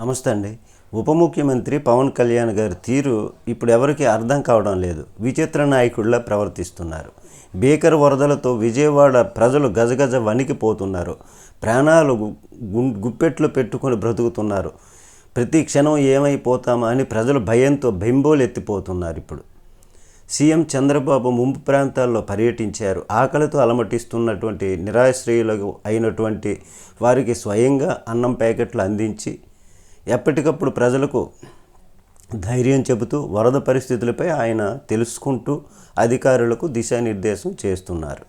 నమస్తే అండి. ఉప ముఖ్యమంత్రి పవన్ కళ్యాణ్ గారి తీరు ఇప్పుడు ఎవరికి అర్థం కావడం లేదు. విచిత్ర నాయకుడిలా ప్రవర్తిస్తున్నారు. భీకర వరదలతో విజయవాడ ప్రజలు గజగజ వణికిపోతున్నారు. ప్రాణాలు గుప్పెట్లు పెట్టుకొని బ్రతుకుతున్నారు. ప్రతి క్షణం ఏమైపోతామా అని ప్రజలు భయంతో బెంబోలు ఎత్తిపోతున్నారు ఇప్పుడు. సీఎం చంద్రబాబు ముంపు ప్రాంతాల్లో పర్యటించారు. ఆకలితో అలమటిస్తున్నటువంటి నిరాశ్రయులకు అయినటువంటి వారికి స్వయంగా అన్నం ప్యాకెట్లు అందించి ఎప్పటికప్పుడు ప్రజలకు ధైర్యం చెబుతూ వరద పరిస్థితులపై ఆయన తెలుసుకుంటూ అధికారులకు దిశానిర్దేశం చేస్తున్నారు.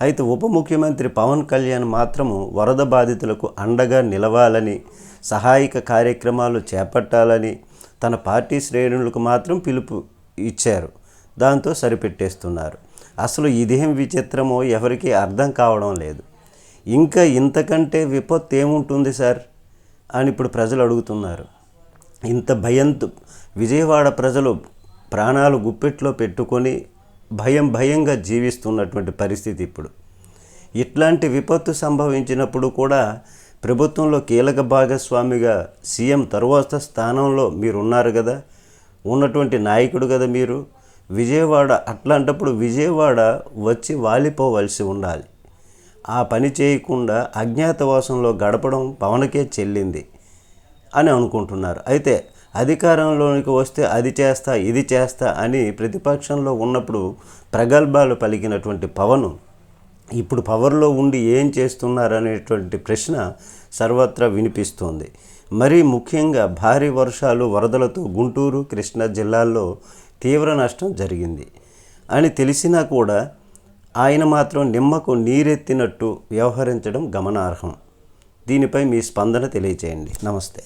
అయితే ఉప ముఖ్యమంత్రి పవన్ కళ్యాణ్ మాత్రము వరద బాధితులకు అండగా నిలవాలని సహాయక కార్యక్రమాలు చేపట్టాలని తన పార్టీ శ్రేణులకు మాత్రం పిలుపు ఇచ్చారు. దాంతో సరిపెట్టేస్తున్నారు. అసలు ఇదేం విచిత్రమో ఎవరికీ అర్థం కావడం లేదు. ఇంకా ఇంతకంటే విపత్తు ఏముంటుంది సార్? అని ఇప్పుడు ప్రజలు అడుగుతున్నారు. ఇంత భయంతో విజయవాడ ప్రజలు ప్రాణాలు గుప్పెట్లో పెట్టుకొని భయం భయంగా జీవిస్తున్నటువంటి పరిస్థితి ఇప్పుడు. ఇట్లాంటి విపత్తు సంభవించినప్పుడు కూడా ప్రభుత్వంలో కీలక భాగస్వామిగా సీఎం తరువాత స్థానంలో మీరు ఉన్నారు కదా. ఉన్నటువంటి నాయకుడు కదా మీరు. విజయవాడ అట్లాంటప్పుడు విజయవాడ వచ్చి వాలిపోవలసి ఉండాలి. ఆ పని చేయకుండా అజ్ఞాతవాసంలో గడపడం పవన్కే చెల్లింది అని అనుకుంటున్నారు. అయితే అధికారంలోనికి వస్తే అది చేస్తా ఇది చేస్తా అని ప్రతిపక్షంలో ఉన్నప్పుడు ప్రగల్భాలు పలికినటువంటి పవన్ ఇప్పుడు పవర్లో ఉండి ఏం చేస్తున్నారనేటువంటి ప్రశ్న సర్వత్రా వినిపిస్తోంది. మరీ ముఖ్యంగా భారీ వర్షాలు వరదలతో గుంటూరు కృష్ణా జిల్లాల్లో తీవ్ర నష్టం జరిగింది అని తెలిసినా కూడా ఆయన మాత్రం నిమ్మకు నీరెత్తినట్టు వ్యవహరించడం గమనార్హం. దీనిపై మీ స్పందన తెలియచేయండి. నమస్తే.